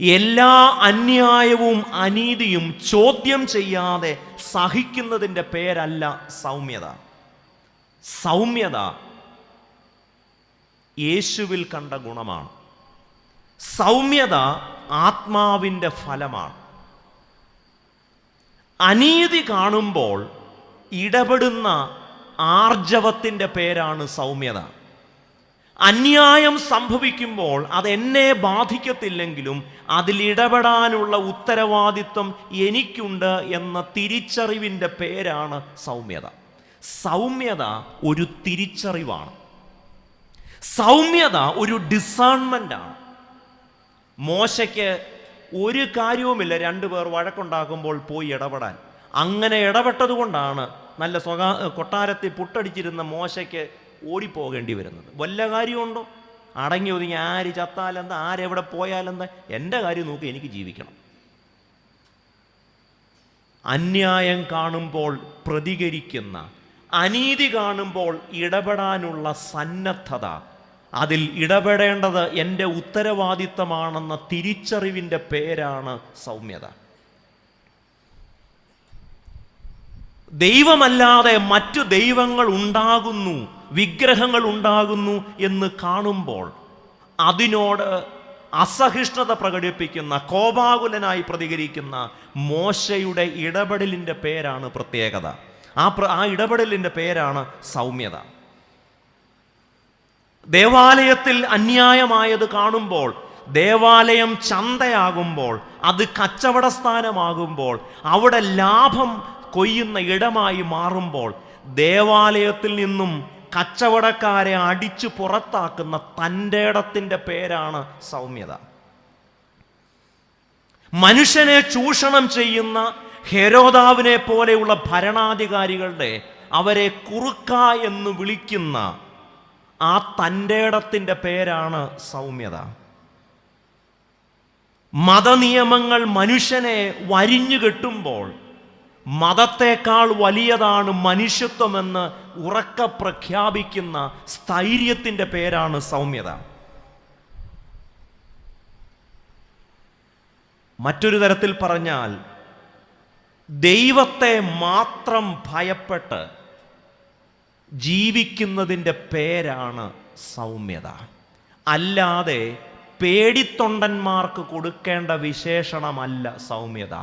എല്ലാ അന്യായവും അനീതിയും ചോദ്യം ചെയ്യാതെ സഹിക്കുന്നതിന്റെ പേരല്ല സൗമ്യത. സൗമ്യത യേശുവിൽ കണ്ട ഗുണമാണ്. സൗമ്യത ആത്മാവിന്റെ ഫലമാണ്. അനീതി കാണുമ്പോൾ ഇടപെടുന്ന ആർജവത്തിന്റെ പേരാണ് സൗമ്യത. അന്യായം സംഭവിക്കുമ്പോൾ അത് എന്നെ ബാധിക്കത്തില്ലെങ്കിലും അതിലിടപെടാനുള്ള ഉത്തരവാദിത്വം എനിക്കുണ്ട് എന്ന തിരിച്ചറിവിന്റെ പേരാണ് സൗമ്യത. സൗമ്യത ഒരു തിരിച്ചറിവാണ്. സൗമ്യത ഒരു ഡിസേൺമെന്റ് ആണ്. മോശയ്ക്ക് ഒരു കാര്യവുമില്ല രണ്ടുപേർ വഴക്കുണ്ടാക്കുമ്പോൾ പോയി ഇടപെടാൻ. അങ്ങനെ ഇടപെട്ടതുകൊണ്ടാണ് നല്ല സ്വകാ കൊട്ടാരത്തിൽ പുട്ടടിച്ചിരുന്ന മോശയ്ക്ക് ഓടിപ്പോകേണ്ടി വരുന്നത്. വല്ല കാര്യമുണ്ടോ? അടങ്ങി ഒതുങ്ങി ആര് ചത്താലെന്താ ആരെവിടെ പോയാലെന്താ? എന്റെ കാര്യം നോക്കി എനിക്ക് ജീവിക്കണം. അന്യായം കാണുമ്പോൾ പ്രതികരിക്കുന്ന അനീതി കാണുമ്പോൾ ഇടപെടാനുള്ള സന്നദ്ധത അതിൽ ഇടപെടേണ്ടത് എന്റെ ഉത്തരവാദിത്തമാണെന്ന തിരിച്ചറിവിന്റെ പേരാണ് സൗമ്യത. ദൈവമല്ലാതെ മറ്റു ദൈവങ്ങൾ ഉണ്ടാകുന്നു വിഗ്രഹങ്ങൾ ഉണ്ടാകുന്നു എന്ന് കാണുമ്പോൾ അതിനോട് അസഹിഷ്ണുത പ്രകടിപ്പിക്കുന്ന കോപാകുലനായി പ്രതികരിക്കുന്ന മോശയുടെ ഇടപെടലിന്റെ പേരാണ് പ്രത്യേകത. ആ ആ ഇടപെടലിന്റെ പേരാണ് സൗമ്യത. ദേവാലയത്തിൽ അന്യായമായത് കാണുമ്പോൾ ദേവാലയം ചന്തയാകുമ്പോൾ അത് കച്ചവട സ്ഥാനമാകുമ്പോൾ അവിടെ ലാഭം കൊയ്യുന്ന ഇടമായി മാറുമ്പോൾ ദേവാലയത്തിൽ നിന്നും കച്ചവടക്കാരെ അടിച്ചു പുറത്താക്കുന്ന തന്റെ ഇടത്തിന്റെ പേരാണ് സൗമ്യത. മനുഷ്യനെ ചൂഷണം ചെയ്യുന്ന ഹെരോദാവിനെ പോലെയുള്ള ഭരണാധികാരികളുടെ അവരെ കുറുക്ക എന്ന് വിളിക്കുന്ന ആ തന്റെ ഇടത്തിന്റെ പേരാണ് സൗമ്യത. മതനിയമങ്ങൾ മനുഷ്യനെ വരിഞ്ഞു കെട്ടുമ്പോൾ മതത്തേക്കാൾ വലിയതാണ് മനുഷ്യത്വമെന്ന് ഉറക്ക പ്രഖ്യാപിക്കുന്ന സ്ഥൈര്യത്തിന്റെ പേരാണ് സൗമ്യത. മറ്റൊരു തരത്തിൽ പറഞ്ഞാൽ ദൈവത്തെ മാത്രം ഭയപ്പെട്ട് ജീവിക്കുന്നതിന്റെ പേരാണ് സൗമ്യത. അല്ലാതെ പേടിത്തൊണ്ടന്മാർക്ക് കൊടുക്കേണ്ട വിശേഷണമല്ല സൗമ്യത.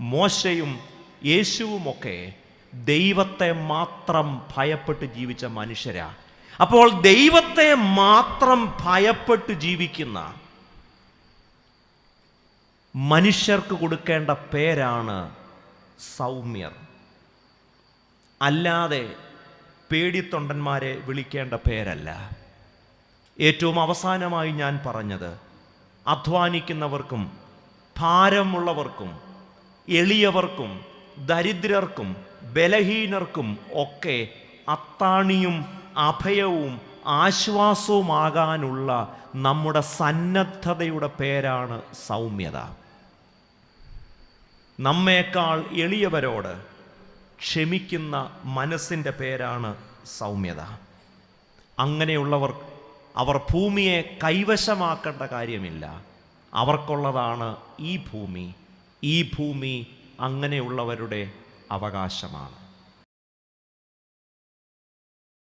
മോശയും യേശുവുമൊക്കെ ദൈവത്തെ മാത്രം ഭയപ്പെട്ട് ജീവിച്ച മനുഷ്യരാ. അപ്പോൾ ദൈവത്തെ മാത്രം ഭയപ്പെട്ട് ജീവിക്കുന്ന മനുഷ്യർക്ക് കൊടുക്കേണ്ട പേരാണ് സൗമ്യർ. അല്ലാതെ പേടിത്തൊണ്ടന്മാരെ വിളിക്കേണ്ട പേരല്ല. ഏറ്റവും അവസാനമായി ഞാൻ പറഞ്ഞത് അധ്വാനിക്കുന്നവർക്കും ഭാരമുള്ളവർക്കും എളിയവർക്കും ദരിദ്രർക്കും ബലഹീനർക്കും ഒക്കെ അത്താണിയും അഭയവും ആശ്വാസവുമാകാനുള്ള നമ്മുടെ സന്നദ്ധതയുടെ പേരാണ് സൗമ്യത. നമ്മേക്കാൾ എളിയവരോട് ക്ഷമിക്കുന്ന മനസ്സിന്റെ പേരാണ് സൗമ്യത. അങ്ങനെയുള്ളവർ അവർ ഭൂമിയെ കൈവശമാക്കേണ്ട കാര്യമില്ല. അവർക്കുള്ളതാണ് ഈ ഭൂമി. ഈ ഭൂമി അങ്ങനെയുള്ളവരുടെ അവകാശമാണ്.